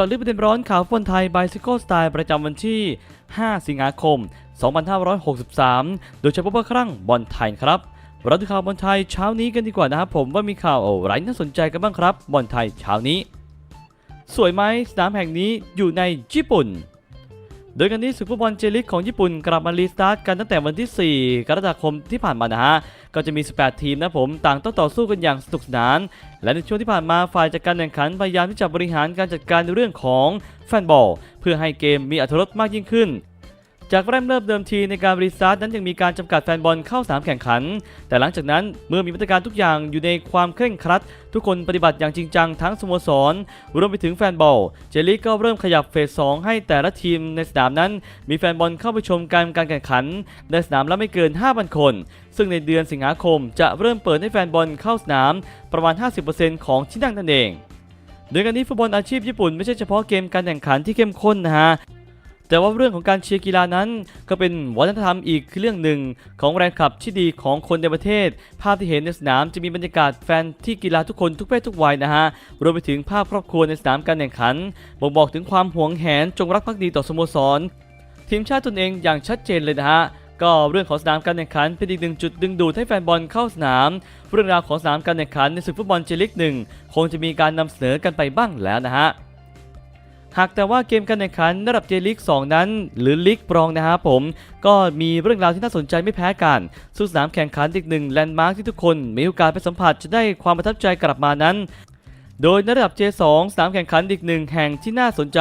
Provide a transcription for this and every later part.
าะลึกประเด็นร้อนข่าวฟุตบอลไทย Bicycle Style ประจำวันที่ 5 สิงหาคม 2563 โดยเฉพาะครั้งบอลไทยครับเราดูข่าวบอลไทยเช้านี้กันดีกว่านะครับผมว่ามีข่าวอะไรน่าสนใจกันบ้างครับบอลไทยเช้านี้ สวยไหมสนามแห่งนี้อยู่ในญี่ปุ่น โดยกันนี้ศึกฟุตบอลเจลิกของญี่ปุ่นกลับมารีสตาร์ทกันตั้งแต่วันที่ 4 กรกฎาคมที่ผ่านมานะฮะ ก็จะมี 18 ทีมนะผมต่างต้องต่อสู้กันอย่างสนุกสนาน และในช่วงที่ผ่านมาฝ่ายจัดการแข่งขันพยายามที่จะบริหารการจัดการในเรื่องของแฟนบอล เพื่อให้เกมมีอรรถรสมากยิ่งขึ้น จากแรกเริ่มเดิมทีในการรีสตาร์ทนั้นยังมีการจำกัดแฟนบอลเข้าสนามแข่งขัน แต่หลังจากนั้นเมื่อมีมาตรการทุกอย่างอยู่ในความเคร่งครัด ทุกคนปฏิบัติอย่างจริงจังทั้งสโมสรรวมไปถึงแฟนบอล เจลิกก็เริ่มขยับเฟส 2 ให้แต่ละทีมในสนามนั้น มีแฟนบอลเข้าไปชมการการแข่งขัน ในสนามละไม่เกิน 5,000 คน ซึ่งในเดือนสิงหาคมจะเริ่มเปิดให้แฟนบอลเข้าสนามประมาณ 50%ของที่นั่งนั่นเองโดยการนี้ฟุตบอลอาชีพญี่ปุ่นไม่ใช่เฉพาะเกมการแข่งขันที่เข้มข้นนะฮะ แต่ว่าเรื่องของการเชียร์กีฬานั้น ก็เป็นวัฒนธรรมอีกเรื่องหนึ่ง ของแรงขับที่ดีของคนในประเทศ ภาพที่เห็นในสนามจะมีบรรยากาศแฟนที่กีฬาทุกคนทุกเพศทุกวัยนะฮะรวมไปถึงภาพครอบครัวในสนามการแข่งขันบ่งบอกถึงความหวงแหนจงรักภักดีต่อสโมสร ทีมชาติตนเองอย่างชัดเจนเลยนะฮะก็เรื่องของสนามการแข่งขันเป็นอีกหนึ่งจุดดึงดูดให้แฟนบอลเข้าสนาม เรื่องราวของสนามการแข่งขันในศึกฟุตบอลเจลิกหนึ่งคงจะมีการนำเสนอกันไปบ้างแล้วนะฮะ หากแต่ว่าเกมการแข่งขันระดับเจลิก2นั้น หรือลิกบรองนะครับผม ก็มีเรื่องราวที่น่าสนใจไม่แพ้กันสู่สนามแข่งขันอีกหนึ่งแลนด์มาร์คที่ทุกคนมีโอกาสไปสัมผัสจะได้ความประทับใจกลับมานั้นโดยในระดับ J2 สนามแข่งขันอีกหนึ่งแห่งที่น่าสนใจ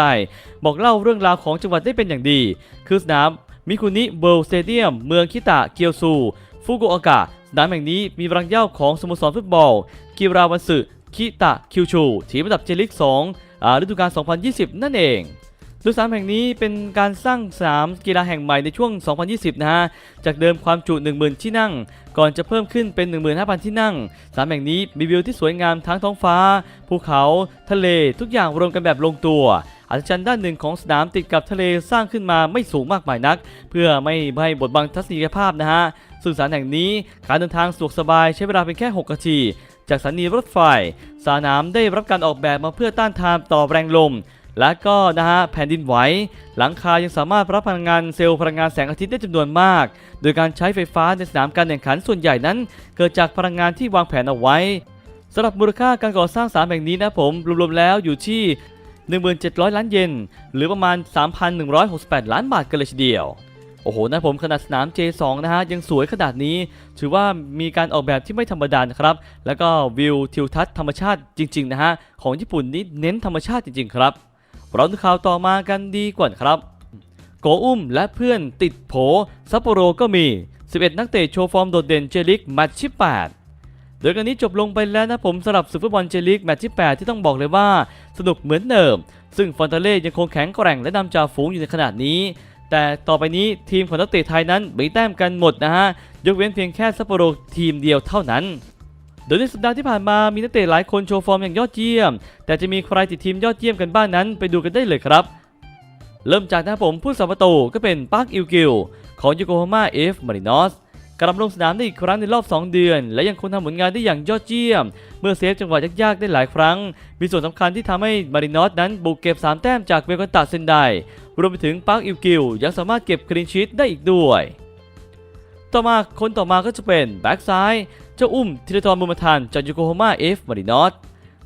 บอกเล่าเรื่องราวของจังหวัดได้เป็นอย่างดี คือสนามมิคุนิเบิลสเตเดียมเมืองคิตะเกียวซู ฟุกุโอกะสนามแห่งนี้มีรังเย้าของสโมสรฟุตบอล กิราวันสึคิตะคิวชูทีมระดับเจลิก2 ฤดูกาล 2020 นั่นเองดยสนามแห่งนี้เป็นการสร้างสนามกีฬาแห่งใหม่ในช่วง 2020 นะฮะ จากเดิมความจุ 10,000 ที่นั่ง ก่อนจะเพิ่มขึ้นเป็น 15,000 ที่นั่งสนามแห่งนี้มีวิวที่สวยงามทั้งท้องฟ้า ภูเขา ทะเล ทุกอย่างรวมกันแบบลงตัวอัศจรรย์ด้านหนึ่งของสนามติดกับทะเลสร้างขึ้นมาไม่สูงมากมายนัก เพื่อไม่ให้บดบังทัศนียภาพนะฮะซึ่งสามแห่งนี้การเดินทางสะดวกสบายใช้เวลาเพียงแค่ 6 นาที จากสถานีรถไฟสนามได้รับการออกแบบมาเพื่อต้านทานต่อแรงลม และก็นะฮะแผ่นดินไหว หลังคายังสามารถรับพลังงานเซลล์พลังงานแสงอาทิตย์ได้จำนวนมาก โดยการใช้ไฟฟ้าในสนามการแข่งขันส่วนใหญ่นั้น เกิดจากพลังงานที่วางแผนเอาไว้สำหรับมูลค่าการก่อสร้างสนามแห่งนี้นะผมรวมๆแล้วอยู่ที่ 1700 ล้านเยนหรือประมาณ 3,168 ล้านบาทกันเลยทีเดียว โอ้โหนะผมขนาดสนาม J2 นะฮะยังสวยขนาดนี้ ถือว่ามีการออกแบบที่ไม่ธรรมดานะครับ แล้วก็วิวทิวทัศน์ธรรมชาติจริงๆนะฮะของญี่ปุ่นนี่เน้นธรรมชาติจริงๆครับเราดูข่าวต่อมากันดีกว่าครับ โกอุ้มและเพื่อนติดโผซัปโปโรก็มี 11 นักเตะโชว์ฟอร์มโดดเด่นเจลิกแมตช์ที่8โดยกันนี้จบลงไปแล้วนะผมสำหรับศึกฟุตบอลเจลิกแมตช์ที่ 8 ที่ต้องบอกเลยว่า สนุกเหมือนเดิม ซึ่งฟอนตาเล่ยังคงแข็งแกร่งและนำจ่าฝูงอยู่ในขณะนี้ แต่ต่อไปนี้ทีมของนักเตะไทยนั้นมีแต้มกันหมดนะฮะ ยกเว้นเพียงแค่ซัปโปโรทีมเดียวเท่านั้น โดยในสัปดาห์ที่ผ่านมามีนักเตะหลายคนโชว์ฟอร์มอย่างยอดเยี่ยม แต่จะมีใครติดทีมยอดเยี่ยมกันบ้างนั้น ไปดูกันได้เลยครับ เริ่มจากนะผมผู้สาประตูก็เป็นปาร์คอิวกิลของโยโกฮาม่าเอฟมารินอส กลับลงสนามได้อีกครั้งในรอบ 2 เดือน และยังคงทำผลงานได้อย่างยอดเยี่ยม เมื่อเซฟจังหวะยากๆได้หลายครั้ง มีส่วนสำคัญที่ทำให้มารินอสนั้นบุกเก็บ 3 แต้มจากเวกันตาเซนไดรวมไปถึงปาร์คอิวกิลยังสามารถเก็บคลีนชีตได้อีกด้วย ต่อมาคนต่อมาก็จะเป็นแบ็กซ้ายเจ้าอุ้มธีรทรบุญมาทันจากยูโกฮาม่าเอฟมารินอส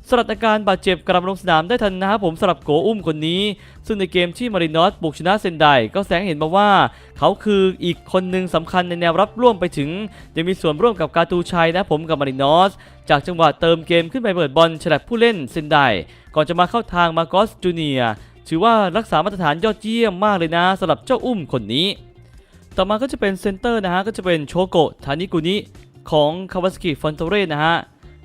สลัดอาการบาดเจ็บกลับมลงสนามได้ทันนะครับผมสำหรับโกอุ้มคนนี้ ซึ่งในเกมที่มารินอสบุกชนะเซนไดก็แสงเห็นมาว่า เขาคืออีกคนหนึ่งสำคัญในแนวรับร่วมไปถึงยังมีส่วนร่วมกับกาตูชัยนะผมกับมารินอสจากจังหวะเติมเกมขึ้นไปเปิดบอลฉลับผู้เล่นเซนไดก่อนจะมาเข้าทางมาโกสจูเนียถือว่ารักษามาตรฐานยอดเยี่ยมมากเลยนะสำหรับเจ้าอุ้มคนนี้ ต่อมาก็จะเป็นเซนเตอร์นะฮะก็จะเป็นโชโกะทานิกุนิของคาวาสกิฟอนโตเรนะฮะ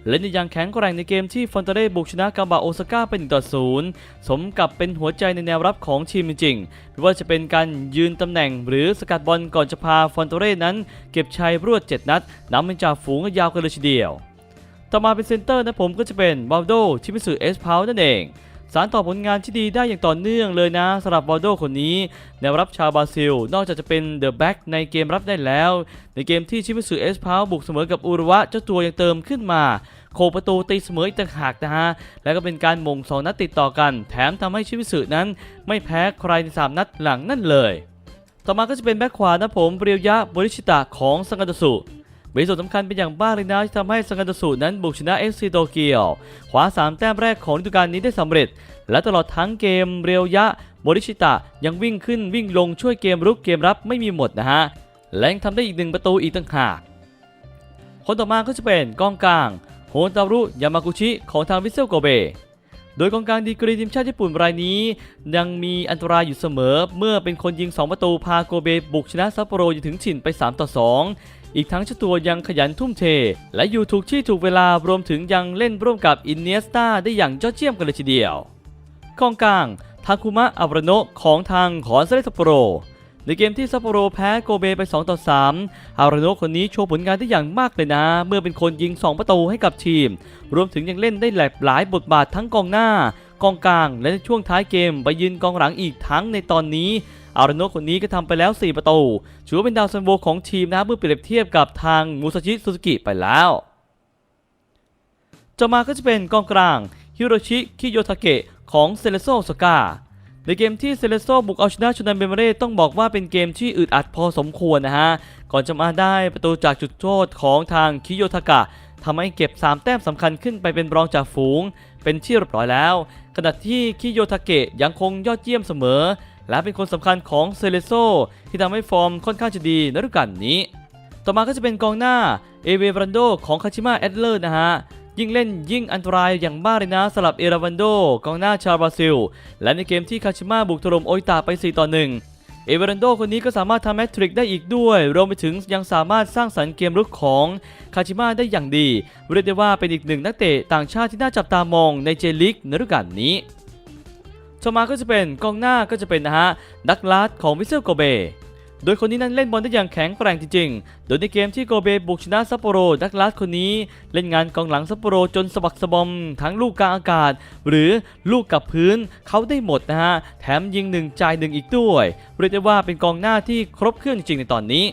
แล่นยังแข็งแกร่งในเกมที่ฟอนเตเร่บุกชนะกาบะโอซาก้าเป็น1ต่อ0สมกับเป็นหัวใจในแนวรับของทีมจริงๆไม่ว่าจะเป็นการยืนตำแหน่งหรือสกัดบอลก่อนจะพาฟอนเตเร่นั้น เก็บชัยรวด 7 นัดนำเป็นจ่าฝูงยาวกันเลยทีเดียว ต่อมาเป็นเซนเตอร์นะผมก็จะเป็นบาโดชิมิสุเอสพาวนั่นเอง สารต่อผลงานที่ดีได้อย่างต่อเนื่องเลยนะสำหรับวอลโดคนนี้แนวรับชาวบราซิล นอกจากจะเป็นเดอะแบ็กในเกมรับได้แล้ว ในเกมที่ชิมิสึเอสพาวบุกเสมอกับอุรุวะเจ้าตัวยังเติมขึ้นมา โคประตูตีเสมออีกต่างหากนะฮะ แล้วก็เป็นการมงสองนัดติดต่อกัน แถมทำให้ชิมิสึนั้น ไม่แพ้ใครใน3นัดหลังนั่นเลย ต่อมาก็จะเป็นแบ็คขวานะผมเรียวยะบริชิตะของสังกัดสุ มีส่วนสำคัญเป็นอย่างมากเลยนะที่ทำให้สังกัดสุนั้นบุกชนะ FC โตเกียวคว้า3แต้มแรกของฤดูกาลนี้ได้สำเร็จ และตลอดทั้งเกมเรียวยะบริชิตะยังวิ่งขึ้นวิ่งลงช่วยเกมรุกเกมรับไม่มีหมดนะฮะและยังทำได้อีกหนึ่งประตูอีกต่างหากคนต่อมาก็จะเป็นกองกลางโฮนตารุยามากุชิของทางวิเซลโกเบ โดยกองกลางดีกรีทีมชาติญี่ปุ่นรายนี้ ยังมีอันตรายอยู่เสมอเมื่อเป็นคนยิง 2 ประตูพาโกเบบุกชนะซัปโปโรอยู่ถึงฉินไป 3 ต่อ 2 อีกทั้งเจ้าตัวยังขยันทุ่มเท และอยู่ถูกที่ถูกเวลารวมถึงยังเล่นร่วมกับอินเนสตาได้อย่างยอดเยี่ยมกันเลยทีเดียวกองกลางทาคุมะอับรโนของทางขอนเซเลซัปโปโรในเกมที่ซัปโปโรแพ้โกเบไป 2 ต่อ 3 อาราโนคนนี้โชว์ผลงานได้อย่างมากเลยนะ เมื่อเป็นคนยิง 2 ประตูให้กับทีม รวมถึงยังเล่นได้หลากหลายบทบาททั้งกองหน้า กองกลาง และในช่วงท้ายเกมไปยืนกองหลังอีกทั้งในตอนนี้อารโนคนนี้ก็ทำไปแล้ว 4 ประตูถือว่าเป็นดาวซันโวของทีมนะเมื่อเปรียบเทียบกับทางมูซาชิซูซูกิไปแล้วต่อมาก็จะเป็นกองกลางฮิโรชิคิโยทาเกะของเซเลโซสกาในเกมที่เซเลโซบุกเอาชนะชนันเบเมเร่ต้องบอกว่าเป็นเกมที่อึดอัดพอสมควรนะฮะ ก่อนจะมาได้ประตูจากจุดโทษของทางคิโยทากะทำให้เก็บ 3 แต้มสำคัญขึ้นไปเป็นรองจากฝูง เป็นที่เรียบร้อยแล้ว ขณะที่คิโยทาเกะยังคงยอดเยี่ยมเสมอ และเป็นคนสำคัญของเซเลโซที่ทำให้ฟอร์มค่อนข้างจะดีในฤดูกาลนี้ ต่อมาก็จะเป็นกองหน้าเอเวรันโดของคาชิมะแอดเลอร์นะฮะยิ่งเล่นยิ่งอันตรายอย่างมากเลยนะสำหรับเอราวันโดกองหน้าชาวบราซิล และในเกมที่คาชิมะบุกถล่มโออิตาไป 4 ต่อ 1 เอเวรันโดคนนี้ก็สามารถทำแมทริกได้อีกด้วย รวมไปถึงยังสามารถสร้างสรรค์เกมรุกของคาชิมาได้อย่างดี เรียกได้ว่าเป็นอีกหนึ่งนักเตะต่างชาติที่น่าจับตามองในเจลิกในฤดูกาลนี้ต่อมาก็จะเป็นกองหน้าก็จะเป็นนะฮะดักลาสของวิเซลโกเบ โดยคนนี้นั้นเล่นบอลได้อย่างแข็งแกร่งจริงๆ โดยในเกมที่โกเบบุกชนะซัปโปโรดักลาสคนนี้เล่นงานกองหลังซัปโปโรจนสะบักสะบอมทั้งลูกกลางอากาศ หรือลูกกับพื้นเขาได้หมดนะฮะ แถมยิงหนึ่งจ่ายหนึ่งอีกด้วย เรียกได้ว่าเป็นกองหน้าที่ครบเครื่องจริงๆในตอนนี้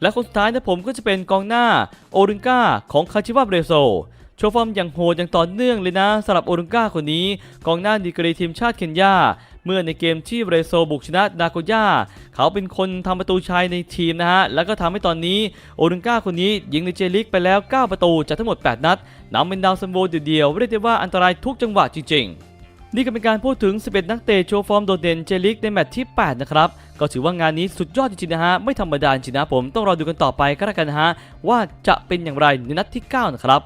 และคนสุดท้ายนะผมก็จะเป็นกองหน้าโอริงกาของคาชิวาเบรโซโชว์ฟอร์มอย่างโหดอย่างต่อเนื่องเลยนะสำหรับโอรุงกาคนนี้ กองหน้าดีกรีทีมชาติเคนยา เมื่อในเกมที่เรโซบุกชนะนาโกย่าเขาเป็นคนทำประตูชัยในทีมนะฮะ แล้วก็ทำให้ตอนนี้โอรุงกาคนนี้ยิงในเจลิกไปแล้ว 9 ประตูจากทั้งหมด 8 นัดนำเป็นดาวซันโวเดียวๆเรียกได้ว่าอันตรายทุกจังหวะจริงๆนี่ก็เป็นการพูดถึง 11 นักเตะโชว์ฟอร์มโดดเด่นเจลิกในแมตช์ที่ 8 นะครับ ก็ถือว่างานนี้สุดยอดจริงๆนะฮะ ไม่ธรรมดาจริงนะผม ต้องรอดูกันต่อไปก็แล้วกันนะฮะ ว่าจะเป็นอย่างไรในนัดที่ 9 นะครับ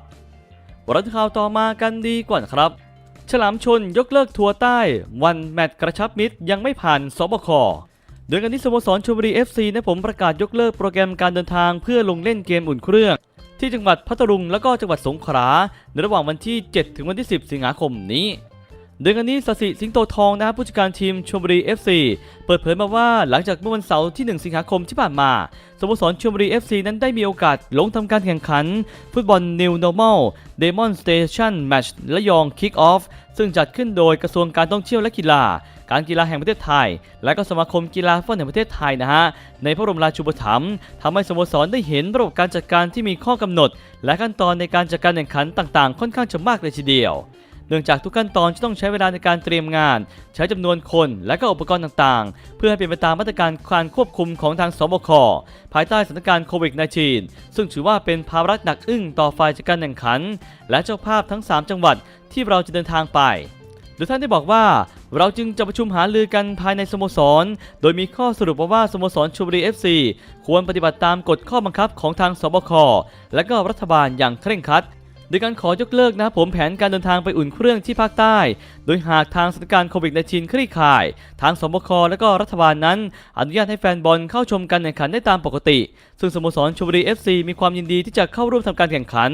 วันข่าวต่อมากันดีกว่านะครับ ฉลามชนยกเลิกทัวร์ใต้ วันแมตช์กระชับมิตรยังไม่ผ่านสบคโดยการที่สโมสรชลบุรี FC นะผมประกาศยกเลิกโปรแกรมการเดินทางเพื่อลงเล่นเกมอุ่นเครื่อง ที่จังหวัดพัทลุงและก็จังหวัดสงขลาในระหว่างวันที่ 7 ถึงวันที่ 10 สิงหาคมนี้ โดยกันนี้สสิสิงโตทองนะผู้จัดการทีมชลบุรี FC เปิดเผยมาว่าหลังจากเมื่อวันเสาร์ที่ 1 สิงหาคมที่ผ่านมาสโมสรชลบุรี FC นั้นได้มีโอกาสลงทำการแข่งขัน ฟุตบอล New Normal Demonstration Match และยอง Kick Off ซึ่งจัดขึ้นโดยกระทรวงการท่องเที่ยวและกีฬา การกีฬาแห่งประเทศไทย และก็สมาคมกีฬาฟุตบอลแห่งประเทศไทยนะฮะ ในพระบรมราชูปถัมภ์ทำให้สโมสรได้เห็นระบบการจัดการที่มีข้อกำหนด และขั้นตอนในการจัดการแข่งขันต่างๆ ค่อนข้างจะมากเลยทีเดียว เนื่องจากทุกขั้นตอนจะต้องใช้เวลาในการเตรียมงาน ใช้จำนวนคนและก็อุปกรณ์ต่างๆ เพื่อให้เป็นไปตามมาตรการการควบคุมของทางสบคภายใต้สถานการณ์โควิด -19 ซึ่งถือว่าเป็นภาระหนักอึ้งต่อฝ่ายจัดการแข่งขัน และเจ้าภาพทั้ง 3 จังหวัดที่เราจะเดินทางไปโดยท่านได้บอกว่าเราจึงจะประชุมหารือกันภายในสโมสร โดยมีข้อสรุปว่าสโมสรชลบุรี FC ควรปฏิบัติตามกฎข้อบังคับของทางสบคและก็รัฐบาลอย่างเคร่งครัด ดยการขอยกเลิกนะผมแผนการเดินทางไปอุ่นเครื่องที่ภาคใต้ โดยหากทางสถานการณ์โควิด -19 คลี่คลาย ทางสบคและก็รัฐบาลนั้น อนุญาตให้แฟนบอลเข้าชมการแข่งขันได้ตามปกติ ซึ่งสโมสรชลบุรี FC มีความยินดีที่จะเข้าร่วมทำการแข่งขัน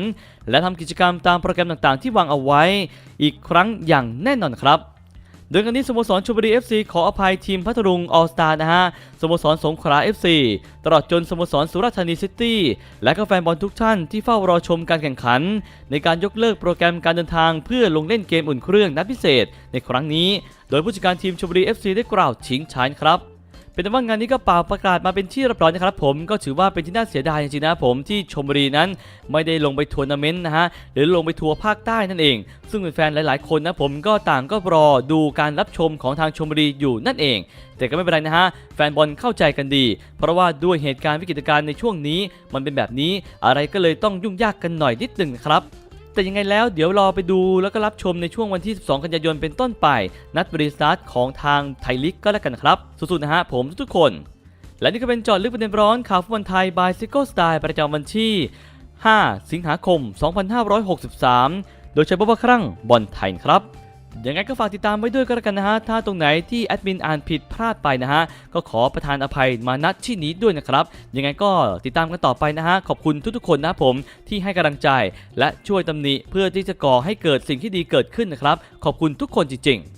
และทำกิจกรรมตามโปรแกรมต่างๆ ที่วางเอาไว้ อีกครั้งอย่างแน่นอนครับ โดยครั้งนี้สโมสรชลบุรี FC ขออภัยทีมพัทลุงออสตานะฮะสโมสรสงขลา FC ตลอดจนสโมสรสุราษฎร์ธานีซิตี้และก็แฟนบอลทุกท่านที่เฝ้ารอชมการแข่งขัน ในการยกเลิกโปรแกรมการเดินทางเพื่อลงเล่นเกมอุ่นเครื่องนัดพิเศษ ในครั้งนี้ โดยผู้จัดการทีมชลบุรี FC ได้กล่าวชิงชันครับ เป็นว่างานนี้ก็เปล่าประกาศมาเป็นที่เรียบร้อยนะครับผมก็ถือว่าเป็นที่น่าเสียดายจริงๆนะผมที่ชมบุรีนั้นไม่ได้ลงไปทัวร์นาเมนต์นะฮะหรือลงไปทัวร์ภาคใต้นั่นเอง ซึ่งแฟนๆหลายๆคนนะผมก็ต่างก็รอดูการรับชมของทางชมบุรีอยู่นั่นเอง แต่ก็ไม่เป็นไรนะฮะแฟนบอลเข้าใจกันดี เพราะว่าด้วยเหตุการณ์วิกฤตการณ์ในช่วงนี้ มันเป็นแบบนี้อะไรก็เลยต้องยุ่งยากกันหน่อยนิดหนึ่งครับ แต่ยังไงแล้วเดี๋ยวรอไปดูแล้วก็รับชมในช่วงวันที่ 12 กันยายนเป็นต้นไป นัดบริษัทของทางไทยลีกก็แล้วกันครับสุดๆนะฮะผมทุกคน และนี่ก็เป็นจอดลึกประเด็นร้อนข่าวฟุตบอลไทยบายซิโก้สไตล์ประจำวันที่ 5 สิงหาคม 2563 โดยใช้บับครั้งบอลไทยครับ ยังไงก็ฝากติดตามไว้ด้วยก็แล้วกันนะฮะ ถ้าตรงไหนที่แอดมินอ่านผิดพลาดไปนะฮะ ก็ขอประทานอภัยมาณที่นี้ด้วยนะครับ ยังไงก็ติดตามกันต่อไปนะฮะ ขอบคุณทุกๆคนนะผมที่ให้กำลังใจ และช่วยตำหนิเพื่อที่จะก่อให้เกิดสิ่งที่ดีเกิดขึ้นนะครับ ขอบคุณทุกคนจริงๆ